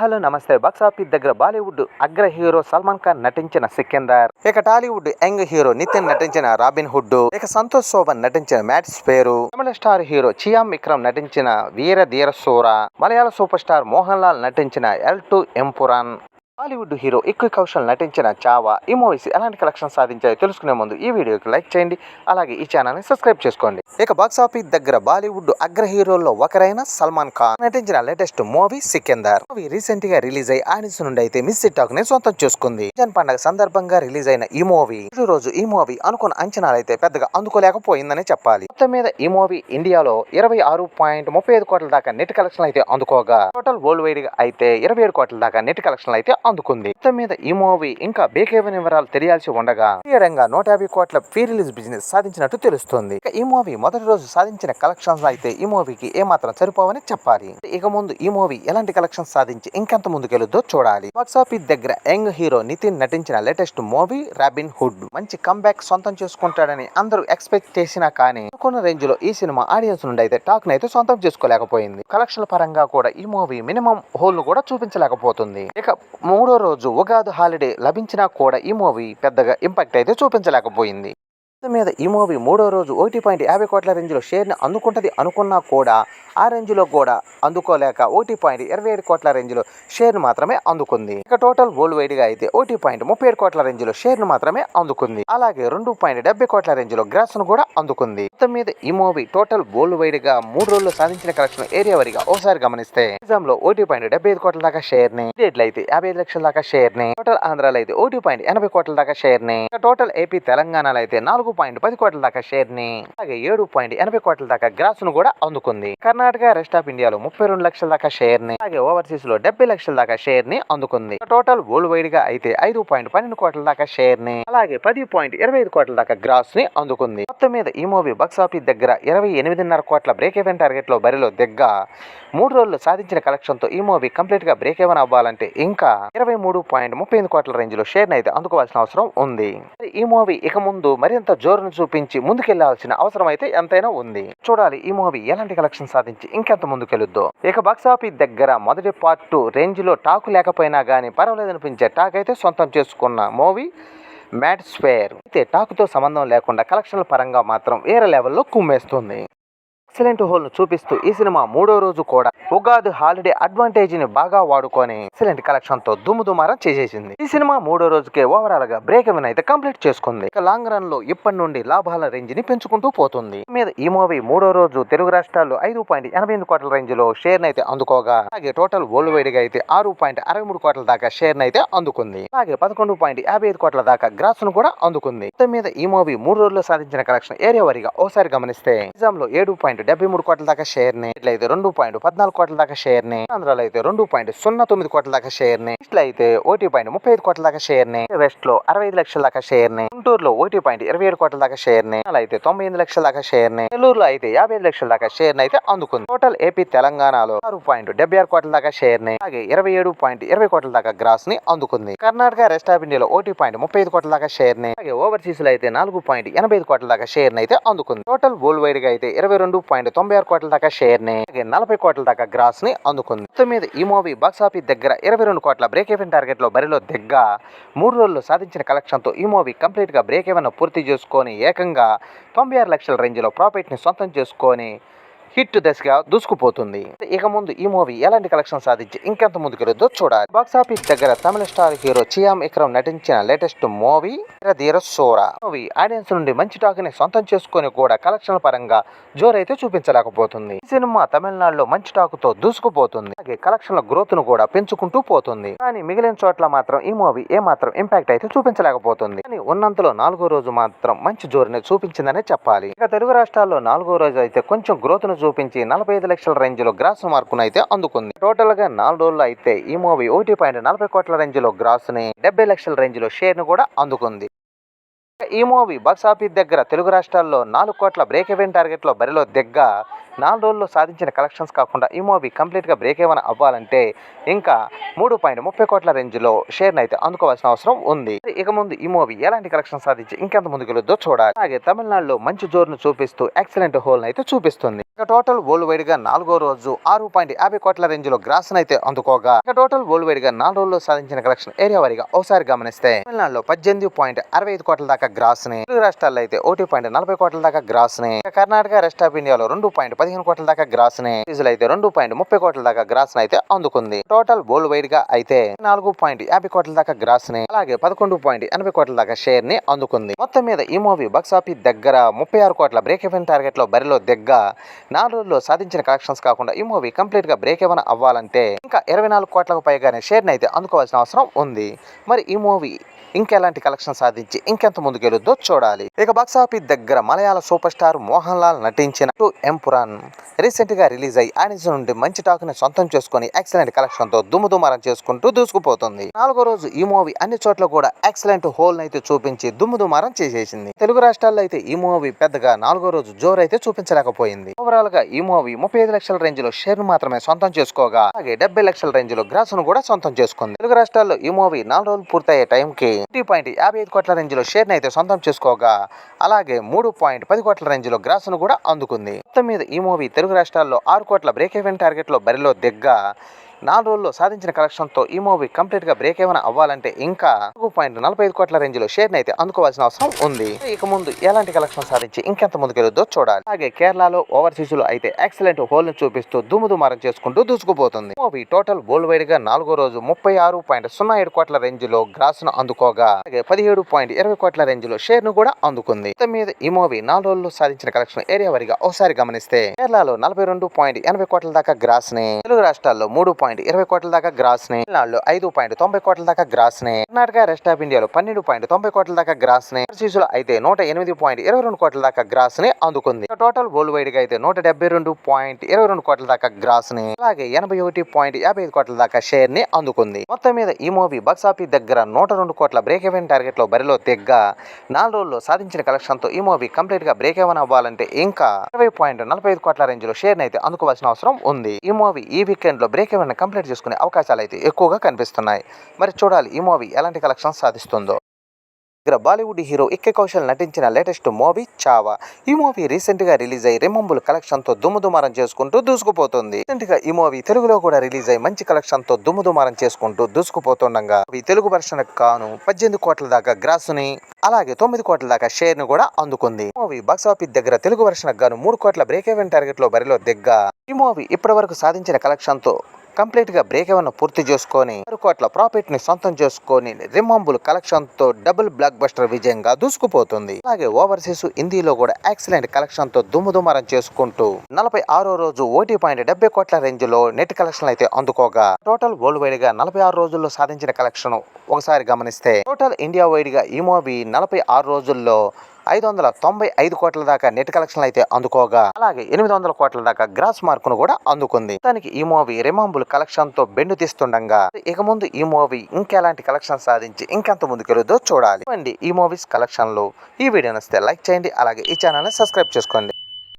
Hello నమస్తే. Box office దగ్గర బాలీవుడ్ అగ్ర హీరో సల్మాన్ ఖాన్ నటించిన సికిందర్. ఇక టాలీవుడ్ యంగ్ హీరో నితిన్ నటించిన రాబిన్ హుడ్ ఇక సంతోష్ శోభన్ నటించిన మ్యాట్స్ పేరు. తమిళ స్టార్ హీరో చియామ్ విక్రమ్ నటించిన వీర ధీర సూర. మలయాళ సూపర్ స్టార్ మోహన్ లాల్ నటించిన L two Empuraan Bollywood hero ఎక్కువ కౌశల్ నటించిన చావా ఈ మూవీస్ ఎలాంటి కలెక్షన్ సాధించాయో తెలుసుకునే ముందు ఈ వీడియోకి లైక్ చేయండి. అలాగే ఈ ఛానల్ని సబ్స్క్రైబ్ చేసుకోండి. ఇక బాక్స్ ఆఫీస్ దగ్గర బాలీవుడ్ అగ్ర హీరోల్లో ఒకరైన సల్మాన్ ఖాన్ నటించిన లేటెస్ట్ మూవీ సికిందర్. మూవీ రీసెంట్గా రిలీజ్ అయి ఆడియన్స్ నుండి అయితే మిస్ టాక్ని సొంతం చేసుకుంది. రంజాన్ పండగ సందర్భంగా రిలీజ్ అయిన ఈ మూవీ ఈ రోజు ఈ మూవీ అనుకున్న అంచనాలు అయితే పెద్దగా అందుకోలేకపోయిందని చెప్పాలి. మొత్తం మీద ఈ మూవీ ఇండియాలో ఇరవై ఆరు పాయింట్ ముప్పై ఐదు కోట్ల దాకా నెట్ కలెక్షన్ అయితే అందుకోగా. టోటల్ వరల్డ్ వైడ్గా అయితే ఇరవై ఏడు కోట్ల దాకా నెట్ కలెక్షన్ అయితే అందుకుంది. మొత్తం మీద ఈ మూవీ ఇంకా బేకేవన్ వివరాలు తెలియాల్సి ఉండగా రంగా నూట యాభై కోట్ల ప్రీ రిలీజ్ బిజినెస్ సాధించినట్టు తెలుస్తుంది. ఈ మూవీ మొదటి రోజు సాధించిన కలెక్షన్స్ అయితే ఈ మూవీకి ఏమాత్రం సరిపోవని చెప్పాలి. ఇక ముందు ఈ మూవీ ఎలాంటి కలెక్షన్స్ సాధించి ఇంకెంత ముందుకెళ్ళుద్దో చూడాలి. బాక్స్ ఆఫీస్ దగ్గర యంగ్ హీరో నితిన్ నటించిన లేటెస్ట్ మూవీ రాబిన్ హుడ్. మంచి కంబ్యాక్ సొంతం చేసుకుంటాడని అందరూ ఎక్స్పెక్ట్ చేసినా కానీ అనుకున్న రేంజ్లో ఈ సినిమా ఆడియన్స్ నుండి అయితే టాక్ అయితే సొంతం చేసుకోలేకపోయింది. కలెక్షన్ పరంగా కూడా ఈ మూవీ మినిమం హోల్ కూడా చూపించలేకపోతుంది. ఇక మూడో రోజు ఉగాది హాలిడే లభించినా కూడా ఈ మూవీ పెద్దగా ఇంపాక్ట్ అయితే చూపించలేకపోయింది. మీద ఈ మూవీ మూడో రోజు ఒకటి పాయింట్ యాభై కోట్ల రేంజ్లో షేర్ని అందుకుంటది అనుకున్నా కూడా ఆ రేంజ్లో కూడా అందుకోలేక ఒకటి పాయింట్ ఇరవై ఏడు కోట్ల రేంజ్లో షేర్ను మాత్రమే అందుకుంది. ఇక టోటల్ వరల్డ్ వైడ్గా అయితే ఒకటి పాయింట్ ముప్పై ఏడు కోట్ల రేంజ్లో షేర్ను మాత్రమే అందుకుంది. అలాగే రెండు పాయింట్ డెబ్బై కోట్ల రేంజ్లో గ్రాస్ను కూడా అందుకుంది. మొత్తం మీద ఈ మూవీ టోటల్ వరల్డ్ వైడ్గా మూడు రోజులు సాధించిన కలెక్షన్ ఏరియా వరిగా ఒకసారి గమనిస్తే నిజాంలో ఒకటి పాయింట్ డెబ్బై ఐదు కోట్ల దాకా షేర్ని డేట్లు అయితే యాభై ఐదు లక్షల దాకా షేర్ని టోటల్ ఆంధ్రాలో అయితే ఒకటి పాయింట్ ఎనభై కోట్ల దాకా షేర్ని టోటల్ ఏపీ తెలంగాణలో అయితే నాలుగు పాయింట్ పది కోట్ల దాకా షేర్ని అలాగే ఏడు పాయింట్ ఎనభై కోట్ల దాకా గ్రాస్ను కూడా అందుకుంది. కర్ణాటక రెస్ట్ ఆఫ్ ఇండియాలో ముప్పై రెండు లక్షల దాకా షేర్ని అలాగే ఓవర్సీస్లో డెబ్బై లక్షల దాకా షేర్ని అందుకుంది. టోటల్ వరల్డ్ వైడ్గా అయితే ఐదు పాయింట్ పన్నెండు కోట్ల దాకా షేర్ని అలాగే పది పాయింట్ ఇరవై ఐదు కోట్ల దాకా గ్రాస్ని అందుకుంది. మొత్తం మీద ఈ మూవీ బాక్స్ ఆఫీస్ దగ్గర ఇరవై ఎనిమిదిన్నర కోట్ల బ్రేక్ ఈవెన్ టార్గెట్లో బరిలో దిగ్గ మూడు రోజులు సాధించిన కలెక్షన్తో ఈ మూవీ కంప్లీట్గా బ్రేక్ ఈవెన్ అవ్వాలంటే ఇంకా ఇరవై మూడు పాయింట్ ముప్పై ఎనిమిది కోట్ల రేంజ్లో షేర్ అయితే అందుకోవాల్సిన అవసరం ఉంది. ఈ మూవీ ఇక ముందు మరింత జోరును చూపించి ముందుకెళ్ళాల్సిన అవసరం అయితే ఎంతైనా ఉంది. చూడాలి ఈ మూవీ ఎలాంటి కలెక్షన్ సాధించి ఇంకెంత ముందుకెళ్ళుద్దో ఇక బాక్స్ ఆఫీస్ దగ్గర మొదటి పార్ట్ టూ రేంజ్లో టాక్ లేకపోయినా గానీ పర్వాలేదు అనిపించే టాక్ అయితే సొంతం చేసుకున్న మూవీ మ్యాట్ స్వేర్ అయితే టాక్తో సంబంధం లేకుండా కలెక్షన్ల పరంగా మాత్రం వేరే లెవెల్లో కుమ్మేస్తుంది. ఎక్సలెంట్ హోల్ను చూపిస్తూ ఈ సినిమా మూడో రోజు కూడా ఉగాది హాలిడే అడ్వాంటేజ్ని బాగా వాడుకొని ఎక్సలెంట్ కలెక్షన్తో దుమ్ము దుమారం చేసేసింది. ఈ సినిమా మూడో రోజుకే ఓవరాల్గా బ్రేక్ ఎవెన్ అయితే కంప్లీట్ చేసుకుంది. ఇక లాంగ్ రన్లో ఇప్పటి నుండి లాభాల రేంజ్ని పెంచుకుంటూ పోతుంది. మీద ఈ మూవీ మూడో రోజు తెలుగు రాష్ట్రాల్లో ఐదు పాయింట్ ఎనభై ఎనిమిది కోట్ల రేంజ్లో షేర్ అయితే అందుకోగా అలాగే టోటల్ వరల్డ్ వైడ్గా అయితే ఆరు పాయింట్ అరవై మూడు కోట్ల దాకా షేర్ అయితే అందుకుంది. అలాగే పదకొండు పాయింట్ యాభై ఐదు కోట్ల దాకా గ్రాస్ను కూడా అందుకుంది. మొత్తం మీద ఈ మూవీ మూడు రోజుల్లో సాధించిన కలెక్షన్ ఏరియా వారీగా ఓసారి గమనిస్తే నిజాం లో ఏడు పాయింట్ డెబ్బై మూడు కోట్ల దాకా షేర్ని ఇట్లా అయితే రెండు పాయింట్ పద్నాలుగు కోట్ల దాకా షేర్ని ఆంధ్రాలో అయితే రెండు పాయింట్ సున్నా తొమ్మిది కోట్ల దాకా షేర్ని ఇట్లా అయితే ఒకటి పాయింట్ ముప్పై ఐదు కోట్ల దాకా షేర్ని వెస్ట్లో అరవై ఐదు లక్షల దాకా షేర్ని గుంటూరులో ఒకటి పాయింట్ ఇరవై ఏడు కోట్ల దాకా షేర్ని అలా అయితే తొంభై ఎనిమిది లక్షల దాకా షేర్ని నెల్లూరులో అయితే యాభై ఐదు లక్షల దాకా షేర్ని అయితే అందుకుంది. టోటల్ ఏపీ తెలంగాణలో ఆరు పాయింట్ డెబ్బై ఆరు కోట్ల దాకా షేర్ని అలాగే ఇరవై ఏడు పాయింట్ ఇరవై కోట్ల దాకా గ్రాస్ని అందుకుంది. కర్ణాటక రెస్ట్ ఆఫ్ ఇండియాలో ఒకటి పాయింట్ ముప్పై ఐదు కోట్ల దాకా షేర్ని అలాగే ఓవర్సీస్లో అయితే నాలుగు పాయింట్ ఎనభై ఐదు కోట్ల దాకా షేర్ని అయితే అందుకుంది. టోటల్ వరల్డ్ వైడ్గా అయితే ఇరవై రెండు పాయింట్ తొంభై ఆరు కోట్ల దాకా షేర్ని నలభై కోట్ల దాకా గ్రాస్ని అందుకుంది. మొత్తం మీద ఈ మూవీ బాక్సాఫీస్ దగ్గర ఇరవై రెండు కోట్ల బ్రేక్ ఈవెన్ టార్గెట్లో బరిలో దిగ్గ మూడు రోజుల్లో సాధించిన కలెక్షన్తో ఈ మూవీ కంప్లీట్గా బ్రేక్ ఈవెన్ పూర్తి చేసుకొని ఏకంగా తొంభై ఆరు లక్షల రేంజ్లో ప్రాఫిట్ని సొంతం చేసుకొని హిట్ దశగా దూసుకుపోతుంది. ఇక ముందు ఈ మూవీ ఎలాంటి కలెక్షన్ సాధించి ఇంకెంత ముందుకెళ్ళొద్దో చూడాలి. బాక్స్ ఆఫీస్ దగ్గర తమిళ స్టార్ హీరో చియామ్ ఇక్రమ్ నటించిన latest movie Dheera Soora. Movie audience నుండి మంచి టాక్ని సొంతం చేసుకొని కూడా కలెక్షన్ పరంగా జోరైతే చూపించలేకపోతుంది. ఈ సినిమా తమిళనాడులో మంచి టాక్తో దూసుకుపోతుంది. అలాగే కలెక్షన్ల గ్రోత్ను కూడా పెంచుకుంటూ పోతుంది. కానీ మిగిలిన చోట్ల మాత్రం ఈ మూవీ ఏ మాత్రం ఇంపాక్ట్ అయితే చూపించలేకపోతుంది. కానీ ఉన్నంతలో నాలుగో రోజు మాత్రం మంచి జోరుని చూపించిందనే చెప్పాలి. ఇక తెలుగు రాష్ట్రాల్లో నాలుగో రోజు అయితే కొంచెం గ్రోత్ను చూపించి నలభై ఐదు లక్షల రేంజ్లో గ్రాస్ మార్కును అయితే అందుకుంది. టోటల్గా నాలుగు రోజులు అయితే ఈ మూవీ ఒకటి పాయింట్ నలభై కోట్ల రేంజ్లో గ్రాస్ని డెబ్బై లక్షల రేంజ్లో షేర్ను కూడా అందుకుంది. ఈ మూవీ బాక్సాఫీస్ దగ్గర తెలుగు రాష్ట్రాల్లో నాలుగు కోట్ల బ్రేక్ ఈవెన్ టార్గెట్లో బరిలో దిగ్గ నాలుగు రోజుల్లో సాధించిన కలెక్షన్స్ కాకుండా ఈ మూవీ కంప్లీట్గా బ్రేక్ ఏమైనా అవ్వాలంటే ఇంకా మూడు పాయింట్ ముప్పై కోట్ల రేంజ్లో షేర్ అయితే అందుకోవాల్సిన అవసరం ఉంది. ఇక ముందు ఈ మూవీ ఎలాంటి కలెక్షన్ సాధించి ఇంకెంత ముందుకెళ్ళొద్దో చూడాలి. అలాగే తమిళనాడులో మంచి జోరును చూపిస్తూ ఎక్సలెంట్ హోల్ అయితే చూపిస్తుంది. టోటల్ వరల్డ్ వైడ్గా నాలుగో రోజు ఆరు పాయింట్ యాభై కోట్ల రేంజ్లో గ్రాస్ అయితే అందుకోగా. ఇక టోటల్ వరల్డ్ వైడ్గా నాలుగు రోజుల్లో సాధించిన కలెక్షన్ ఏరియా వారిగా ఒకసారి గమనిస్తే తమిళనాడులో పద్దెనిమిది పాయింట్ అరవై ఐదు కోట్ల దాకా గ్రాస్ని తెలుగు రాష్ట్రాల్లో అయితే ఒకటి పాయింట్ నలభై కోట్ల దాకా గ్రాస్ని కర్ణాటక రెస్ట్ ఆఫ్ ఇండియాలో రెండు పాయింట్ పదిహేను కోట్ల దాకా గ్రాస్ని అయితే రెండు పాయింట్ ముప్పై కోట్ల దాకా గ్రాస్ని అయితే అందుకుంది. టోటల్ వరల్డ్ వైడ్గా అయితే నాలుగు పాయింట్ యాభై కోట్ల దాకా గ్రాస్ని అలాగే పదకొండు పాయింట్ ఎనభై కోట్ల దాకా షేర్ని అందుకుంది. మొత్తం మీద ఈ మూవీ బాక్స్ ఆఫీస్ దగ్గర ముప్పై ఆరు కోట్ల బ్రేక్ ఈవెన్ టార్గెట్లో బరిలో దగ్గర నాలుగు రోజుల్లో సాధించిన కలెక్షన్స్ కాకుండా ఈ మూవీ కంప్లీట్గా బ్రేక్ ఏమైనా అవ్వాలంటే ఇంకా ఇరవై నాలుగు కోట్లకు పైగానే షేర్ అయితే అందుకోవాల్సిన అవసరం ఉంది. మరి ఈ మూవీ ఇంకెలాంటి కలెక్షన్ సాధించి ఇంకెంత ముందుకెళ్ళొద్దో చూడాలి. ఇక బాక్స్ ఆఫీస్ దగ్గర మలయాళ సూపర్ స్టార్ మోహన్ లాల్ నటించిన టు ఎంపురాన్ రీసెంట్గా రిలీజ్ అయ్యి ఆనిస్ నుండి మంచి టాక్ని సొంతం చేసుకుని ఎక్సలెంట్ కలెక్షన్తో దుమ్ము దుమారం చేసుకుంటూ దూసుకుపోతుంది. నాలుగో రోజు ఈ మూవీ అన్ని చోట్ల కూడా ఎక్సలెంట్ హోల్ అయితే చూపించి దుమ్ము దుమారం చేసేసింది. తెలుగు రాష్ట్రాల్లో అయితే ఈ మూవీ పెద్దగా నాలుగో రోజు జోరు అయితే చూపించలేకపోయింది. ఓవరాల్ గా ఈ మూవీ ముప్పై ఐదు లక్షల రేంజ్లో షేర్ మాత్రమే సొంతం చేసుకోగా. అలాగే డెబ్బై లక్షల రేంజ్లో గ్రాస్ను కూడా సొంతం చేసుకుంది. తెలుగు రాష్ట్రాల్లో ఈ మూవీ నాలుగు రోజులు పూర్తయ్యే టైం కి ఒకటి పాయింట్ యాభై ఐదు కోట్ల రేంజ్లో షేర్ అయితే సొంతం చేసుకోగా. అలాగే మూడు పాయింట్ పది కోట్ల రేంజ్లో గ్రాస్ను కూడా అందుకుంది. మొత్తం మీద ఈ మూవీ తెలుగు రాష్ట్రాల్లో ఆరు కోట్ల బ్రేక్ ఈవెన్ టార్గెట్లో బరిలో దిగ్గా. నాలుగు రోజుల్లో సాధించిన కలెక్షన్తో ఈ మూవీ కంప్లీట్గా బ్రేక్ ఏమైనా అవ్వాలంటే ఇంకా నాలుగు పాయింట్ నలభై ఐదు కోట్ల రేంజ్లో షేర్ అయితే అందుకోవాల్సిన అవసరం ఉంది. ఇక ముందు ఎలాంటి కలెక్షన్ సాధించి ఇంకెంత ముందుకెళ్ళొద్దో చూడాలి. అలాగే కేరళలో ఓవర్సీస్లో అయితే ఎక్సలెంట్ హోల్ని చూపిస్తూ దుమ్ముదుమారం చేసుకుంటూ దూసుకుపోతుంది. మూవీ టోటల్ వరల్డ్ వైడ్గా నాలుగో రోజు ముప్పై ఆరు పాయింట్ సున్నా ఏడు కోట్ల రేంజ్లో గ్రాస్ను అందుకోగా. అలాగే పదిహేడు పాయింట్ ఇరవై కోట్ల రేంజ్లో షేర్ను కూడా అందుకుంది. మొత్తం మీద ఈ మూవీ నాలుగు రోజుల్లో సాధించిన కలెక్షన్ ఏరియా వారిగా ఒకసారి గమనిస్తే కేరళలో నలభై రెండు పాయింట్ ఎనభై కోట్ల దాకా గ్రాస్ని తెలుగు రాష్ట్రాల్లో మూడు పాయింట్ ఇరవై కోట్ల దాకా గ్రాస్ని. తమిళనాడులో ఐదు పాయింట్ తొంభై కోట్ల దాకా గ్రాస్ని. కర్ణాటక రెస్ట్ ఆఫ్ ఇండియాలో పన్నెండు పాయింట్ తొంభై కోట్ల దాకా గ్రాస్ని. ఓవర్సీస్లో అయితే నూట ఎనిమిది పాయింట్ ఇరవై రెండు కోట్ల దాకా గ్రాస్ని అందుకుంది. టోటల్ వరల్డ్ వైడ్గా అయితే నూట డెబ్బై రెండు పాయింట్ ఇరవై రెండు కోట్ల దాకా గ్రాస్ని. అలాగే ఎనభై ఒకటి పాయింట్ యాభై ఐదు కోట్ల దాకా షేర్ని అందుకుంది. మొత్తం మీద ఈ మూవీ బాక్స్ ఆఫీస్ దగ్గర నూట రెండు కోట్ల బ్రేక్ ఎవెన్ టార్గెట్లో బరిలో తెగ్గా. నాలుగు రోజుల్లో సాధించిన కలెక్షన్తో ఈ మూవీ కంప్లీట్గా బ్రేక్ ఎవెన్ అవ్వాలంటే ఇంకా ఇరవై పాయింట్ నలభై ఐదు కోట్ల రేంజ్లో షేర్ అయితే అందుకోవాల్సిన అవసరం ఉంది. ఈ మూవీ ఈ వీకెండ్లో బ్రేక్ ఎవెన్ కంప్లీట్ చేసుకునే అవకాశాలు అయితే ఎక్కువగా కనిపిస్తున్నాయి. మరి చూడాలి ఈ మూవీ ఎలాంటి కలెక్షన్స్ సాధిస్తుందో. దగ్గర బాలీవుడ్ హీరో ఇక్కే కౌశల్ నటించిన లేటెస్ట్ మూవీ చావా. ఈ మూవీ రీసెంట్గా రిలీజ్ అయ్యి రిమంబుల్ కలెక్షన్తో దుమ్ము దుమారం చేసుకుంటూ దూసుకుపోతుంది. రీసెంట్గా ఈ మూవీ తెలుగులో కూడా రిలీజ్ అయ్యి మంచి కలెక్షన్తో దుమ్ము దుమారం చేసుకుంటూ దూసుకుపోతుండగా ఈ తెలుగు వెర్షన్ కాను పద్దెనిమిది కోట్ల దాకా గ్రాసుని అలాగే తొమ్మిది కోట్ల దాకా షేర్ను కూడా అందుకుంది. మూవీ బాక్స్ ఆఫీస్ దగ్గర తెలుగు వర్షన్ గాను మూడు కోట్ల బ్రేక్ ఈవెన్ టార్గెట్లో బరిలో దిగ్గా. ఈ మూవీ ఇప్పటి వరకు సాధించిన కలెక్షన్తో కంప్లీట్గా బ్రేక్ ఏమైనా పూర్తి చేసుకొని ఆరు కోట్ల ప్రాఫిట్ని సొంతం చేసుకొని రిమంబుల్ కలెక్షన్తో డబుల్ బ్లాక్ బస్టర్ విజయంగా దూసుకుపోతుంది. అలాగే ఓవర్సీస్ హిందీలో కూడా ఎక్సలెంట్ కలెక్షన్తో దుమ్ము దుమారం చేసుకుంటూ నలభై ఆరో రోజు ఓటీ పాయింట్ డెబ్బై కోట్ల రేంజ్లో నెట్ కలెక్షన్ అయితే అందుకోగా. టోటల్ వరల్డ్ వైడ్గా నలభై ఆరు రోజుల్లో సాధించిన కలెక్షన్ ఒకసారి గమనిస్తే టోటల్ ఇండియా వైడ్గా ఈ మూవీ నలభై ఆరు రోజుల్లో ఐదు వందల తొంభై ఐదు కోట్ల దాకా నెట్ కలెక్షన్ అయితే అందుకోగా అలాగే ఎనిమిది వందల కోట్ల దాకా గ్రాస్ మార్కును కూడా అందుకుంది. దానికి ఈ మూవీ రిమాంబుల్ కలెక్షన్తో బెండు తీస్తుండగా ఇక ముందు ఈ మూవీ ఇంకెలాంటి కలెక్షన్ సాధించి ఇంకెంత ముందుకెళ్ళదో చూడాలి. ఈ మూవీస్ కలెక్షన్లో ఈ వీడియో నచ్చితే లైక్ చేయండి అలాగే ఈ ఛానల్ని సబ్స్క్రైబ్ చేసుకోండి.